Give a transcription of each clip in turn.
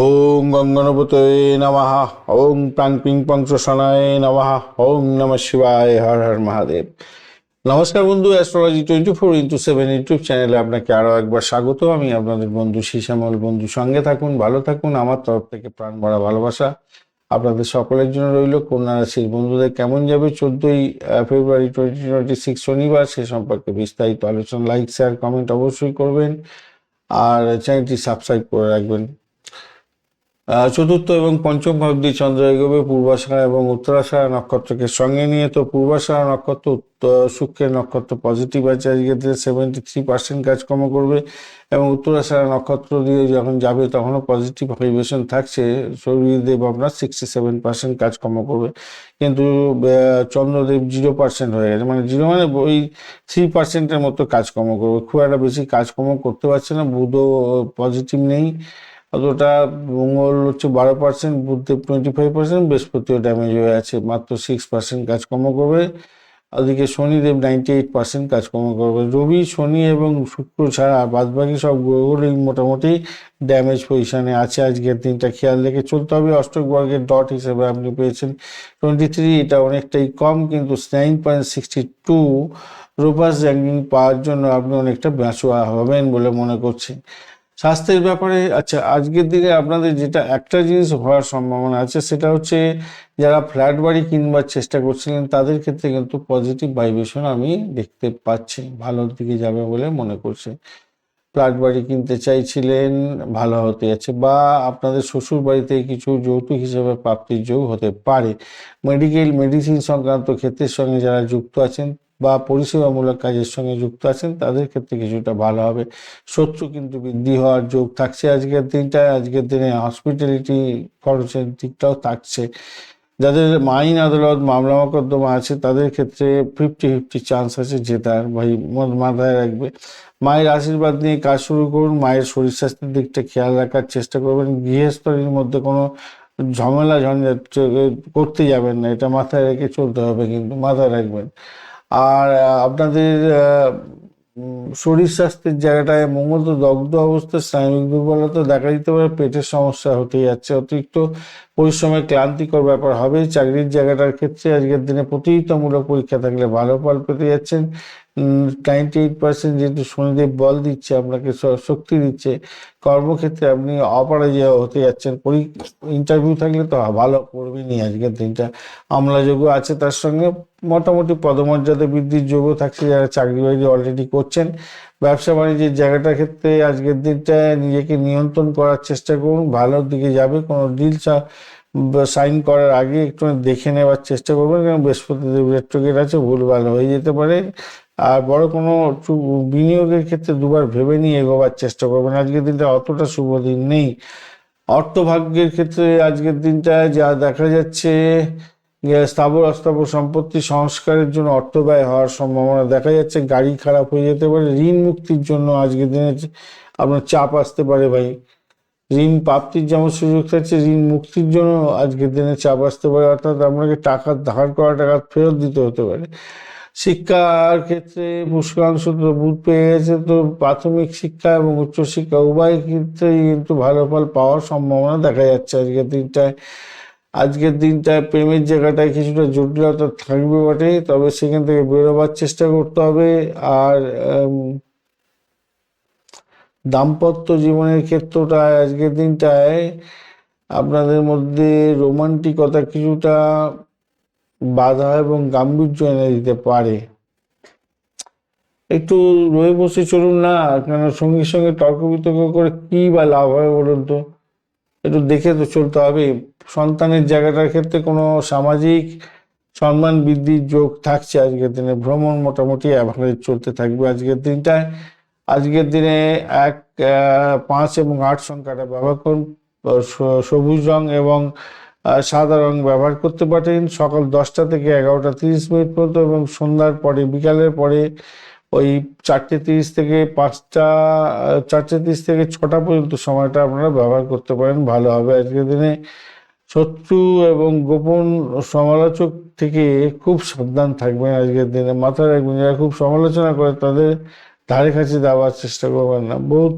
ওং গঙ্গনপতে নমঃ। ওং প্রাং পিং পং শোষণায় ওং নম শিবায় হর হর মহাদেব। নমস্কার বন্ধু astrology twenty four into seven YouTube চ্যানেলে আপনাকে আরও একবার স্বাগত। আমি আপনাদের বন্ধু শিশামল বন্ধু, সঙ্গে থাকুন, ভালো থাকুন। আমার তরফ থেকে প্রাণ ভরা ভালোবাসা আপনাদের সকলের জন্য রইল। কন্যা রাশির বন্ধুদের কেমন যাবে? চোদ্দোই ফেব্রুয়ারি টোয়েন্টি টোয়েন্টি সিক্স শনিবার, সে সম্পর্কে বিস্তারিত আলোচনা লাইক শেয়ার কমেন্ট অবশ্যই করবেন। আর চ্যানেলটি সাবস্ক্রাইব করে রাখবেন। চতুর্থ এবং পঞ্চম ভাব দিয়ে চন্দ্র এগোবে পূর্বাষাঢ়া এবং উত্তরাষাঢ়া নক্ষত্রকে সঙ্গে নিয়ে, তো পূর্বাষাঢ়া নক্ষত্র শুক্রের নক্ষত্র পজিটিভ আছে, আজকে সেভেন্টি থ্রি পার্সেন্ট কাজকর্ম করবে এবং উত্তরাষাঢ়া নক্ষত্র দিয়ে যখন যাবে তখনও পজিটিভ ভাইব্রেশন থাকছে সূর্যদেব আপনার সিক্সটি সেভেন পার্সেন্ট কাজকর্ম করবে। কিন্তু চন্দ্রদেব জিরো পার্সেন্ট হয়ে গেছে মানে জিরো মানে ওই থ্রি পার্সেন্টের মতো কাজকর্ম করবে। খুব একটা বেশি কাজকর্ম করতে পারছে না, বুধও পজিটিভ নেই। অতটা মঙ্গল হচ্ছে বারো পার্সেন্ট বুধদেব টোয়েন্টি ফাইভ পার্সেন্ট বৃহস্পতিও ড্যামেজ হয়ে আছে। মাত্র সিক্স পার্সেন্ট কাজকর্ম করবে। ওদিকে শনিদেব নাইনটি এইট পার্সেন্ট কাজকর্ম করবে। রবি, শনি এবং শুক্র ছাড়া বাদবাকি সব গ্রহগুলোই মোটামুটি ড্যামেজ পজিশনে আছে। আজকের দিনটা খেয়াল রেখে চলতে হবে। অষ্টক বর্গের ডট হিসেবে আপনি পেয়েছেন টোয়েন্টি থ্রি এটা অনেকটাই কম, কিন্তু নাইন পয়েন্ট সিক্সটি টু রোপাস র্যাঙ্কিং পাওয়ার জন্য আপনি অনেকটা বেঁচুয়া হবেন বলে মনে করছি। স্বাস্থ্যের ব্যাপারে আচ্ছা আজকের দিনে আপনাদের যেটা একটা জিনিস হওয়ার সম্ভাবনা আছে, সেটা হচ্ছে যারা ফ্ল্যাট বাড়ি কিনবার চেষ্টা করছিলেন, তাদের ক্ষেত্রে কিন্তু পজিটিভ ভাইব্রেশন আমি দেখতে পাচ্ছি। ভালোর দিকে যাবে বলে মনে করছি। ফ্ল্যাট বাড়ি কিনতে চাইছিলেন, ভালো হতে যাচ্ছে বা আপনাদের শ্বশুর বাড়িতে কিছু যৌতুক হিসেবে প্রাপ্তির যোগ হতে পারে। মেডিকেল, মেডিসিন সংক্রান্ত ক্ষেত্রের সঙ্গে যারা যুক্ত আছেন বা পরিষেবামূলক কাজের সঙ্গে যুক্ত আছেন, তাদের ক্ষেত্রে কিছুটা ভালো হবে। শত্রু কিন্তু বৃদ্ধি হওয়ার যোগ থাকছে আজকের দিনটায়। আজকের দিনে হসপিটালিটি খরচের দিকটাও থাকছে। যাদের মাইন আদালত মামলা মকদ্দমা আছে, তাদের ক্ষেত্রে ফিফটি ফিফটি চান্স আছে জেতার ভাই মাথায় রাখবে। মায়ের আশীর্বাদ নিয়ে কাজ শুরু করুন, মায়ের শরীর স্বাস্থ্যের দিকটা খেয়াল রাখার চেষ্টা করবেন, গৃহস্থলীর মধ্যে কোনো ঝামেলা ঝঞ্ঝাট করতে যাবেন না, এটা মাথায় রেখে চলতে হবে কিন্তু, মাথায় রাখবেন। আর আপনাদের শরীর স্বাস্থ্যের জায়গাটায় মঙ্গল তো দগ্ধ অবস্থায় স্নায়বিক দুর্বলতা দেখা দিতে পারে, পেটের সমস্যা হতে যাচ্ছে। অতিরিক্ত পরিশ্রমের ক্লান্তিকর ব্যাপার হবে চাকরির জায়গাটার ক্ষেত্রে আজকের দিনে প্রতিযোগিতামূলক পরীক্ষা থাকলে ভালো ফল পেতে যাচ্ছেন। নাইনটি এইট পার্সেন্ট যেহেতু শনিদেব বল দিচ্ছে, আপনাকে শক্তি দিচ্ছে, কর্মক্ষেত্রে আপনি অপরাজয় হতে যাচ্ছেন। ইন্টারভিউ থাকলে তো ভালো করবেনই আজকের দিনটা। আমলাযোগ্য আছে তার সঙ্গে। মোটামুটি পদমর্যাদা বৃদ্ধির যোগও থাকছে, যারা চাকরি বাকরি অলরেডি করছেন। ব্যবসা বাণিজ্যের জায়গাটার ক্ষেত্রে আজকের দিনটা নিজেকে নিয়ন্ত্রণ করার চেষ্টা করুন। ভালোর দিকে যাবে, কোনো ডিল সাইন করার আগে একটু দেখে নেওয়ার চেষ্টা করবেন। কারণ বৃহস্পতি রেট্রোগেট আছে ভুলভাল হয়ে যেতে পারে। আর বড় কোনো বিনিয়োগের ক্ষেত্রে দুবার ভেবে নিয়ে এগোবার চেষ্টা করবেন আজকের দিনটা অতটা শুভ দিন নেই। অর্থভাগ্যের ক্ষেত্রে আজকের দিনটা যা দেখা যাচ্ছে স্থাবর অস্থাবর সম্পত্তি সংস্কারের জন্য অর্থ ব্যয় হওয়ার সম্ভাবনা দেখা যাচ্ছে। গাড়ি খারাপ হয়ে যেতে পারে। ঋণ মুক্তির জন্য আজকের দিনে আপনার চাপ আসতে পারে ভাই। ঋণ প্রাপ্তির যেমন সুযোগ থাকছে, ঋণ মুক্তির জন্য আজকের দিনে চাপ আসতে পারে। অর্থাৎ আপনাকে টাকা ধার করা টাকা ফেরত দিতে হতে পারে। শিক্ষার ক্ষেত্রে পুষ্করাংশ তো বুধ পেয়ে গেছে তো প্রাথমিক শিক্ষা এবং উচ্চশিক্ষা উভয় ক্ষেত্রেই কিন্তু ভালো ফল পাওয়ার সম্ভাবনা দেখা যাচ্ছে আজকের দিনটায়। আজকের দিনটায় প্রেমের জায়গাটায় কিছুটা জটিলতা থাকবে বটে, তবে সেখান থেকে বেরোবার চেষ্টা করতে হবে। আর দাম্পত্য জীবনের ক্ষেত্রটায় আজকের দিনটায় আপনাদের মধ্যে রোমান্টিকতা কিছুটা বাধা এবং গাম্ভীর্য এনে দিতে পারে। একটু রয়ে বসে চলুন না, কেন সঙ্গীর সঙ্গে তর্ক বিতর্ক করে কি বা লাভ হবে বলুন তো? একটু দেখে তো চলতে হবে। সন্তানের জায়গাটার ক্ষেত্রে কোনো সামাজিক সম্মান বৃদ্ধির যোগ থাকছে আজকের দিনে। ভ্রমণ মোটামুটি অ্যাভারেজ চলতে থাকবে আজকের দিনটায়। আজকের দিনে এক পাঁচ এবং আট সংখ্যাটা ব্যবহার করুন। সবুজ রং এবং সাদা রং ব্যবহার করতে পারেন। সকাল দশটা থেকে এগারোটা তিরিশ মিনিট পর্যন্ত এবং সন্ধ্যার পরে, বিকালের পরে ওই চারটে তিরিশ থেকে পাঁচটা চারটে তিরিশ থেকে ছটা পর্যন্ত সময়টা আপনারা ব্যবহার করতে পারেন। ভালো হবে আজকের দিনে। শত্রু এবং গোপন সমালোচক থেকে খুব সাবধান থাকবেন আজকের দিনে। মাথায় রাখবেন, যারা খুব সমালোচনা করে তাদের ধারে কাছে দেওয়ার চেষ্টা করবেন না। বহুত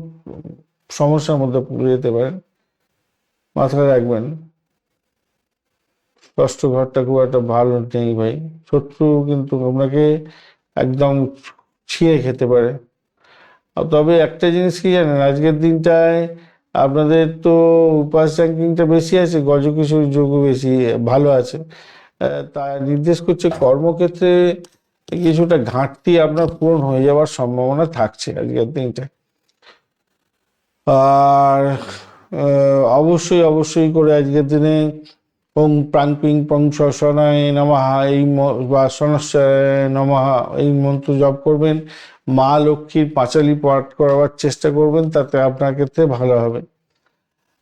সমস্যার মধ্যে পড়ে যেতে পারেন। মাথায় রাখবেন। ষষ্ঠ ঘরটা খুব একটা ভালো নেই ভাই। শত্রু কিন্তু আপনাকে একদম ছিঁড়ে খেতে পারে। তবে একটা জিনিস কি জানেন, আজকের দিনটায় আপনাদের তো উপাস র্যাঙ্কিংটা বেশি আছে গজকিশোর যোগও বেশি, ভালো আছে। তা নির্দেশ করছে কর্মক্ষেত্রে কিছুটা ঘাটতি আপনার পূরণ হয়ে যাওয়ার সম্ভাবনা থাকছে আজকের দিনটায়। আর অবশ্যই অবশ্যই করে আজকের দিনে ওং প্রাং পিং পং শনায় নমঃ এই বা সনস্যায় নমঃ এই মন্ত্র জপ করবেন। মা লক্ষ্মীর পাঁচালি পাঠ করাবার চেষ্টা করবেন, তাতে আপনার ক্ষেত্রে ভালো হবে।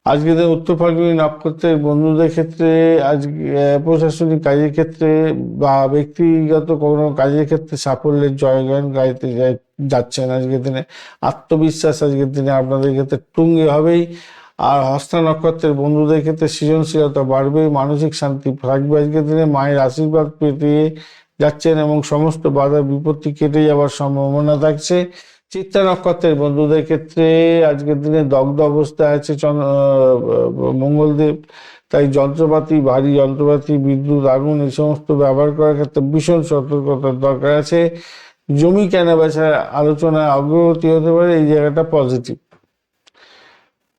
আজকে উত্তর ফাল্গুনী নক্ষত্রের বন্ধুদের ক্ষেত্রে আজকে প্রশাসনিক কাজের ক্ষেত্রে বা ব্যক্তিগত কোনো কাজের ক্ষেত্রে সাফল্যের জয়গান গাইতে যাচ্ছেন আজকের দিনে। আত্মবিশ্বাস আজকের দিনে আপনাদের ক্ষেত্রে তুঙ্গে হবেই। আর হস্তা নক্ষত্রের বন্ধুদের ক্ষেত্রে সৃজনশীলতা বাড়বে মানসিক শান্তি থাকবে। আজকের দিনে মায়ের আশীর্বাদ পেতে যাচ্ছেন এবং সমস্ত বাধা, বিপত্তি কেটে যাওয়ার সম্ভাবনা থাকছে। চিত্তা নক্ষত্রের বন্ধুদের ক্ষেত্রে আজকের দিনে দগ্ধ অবস্থায় আছে মঙ্গলদেব। তাই যন্ত্রপাতি, ভারী যন্ত্রপাতি, বিদ্যুৎ, আগুন এই সমস্ত ব্যবহার করার ক্ষেত্রে ভীষণ সতর্কতার দরকার আছে। জমি কেনা বেচা আলোচনায় অগ্রগতি হতে পারে, এই জায়গাটা পজিটিভ।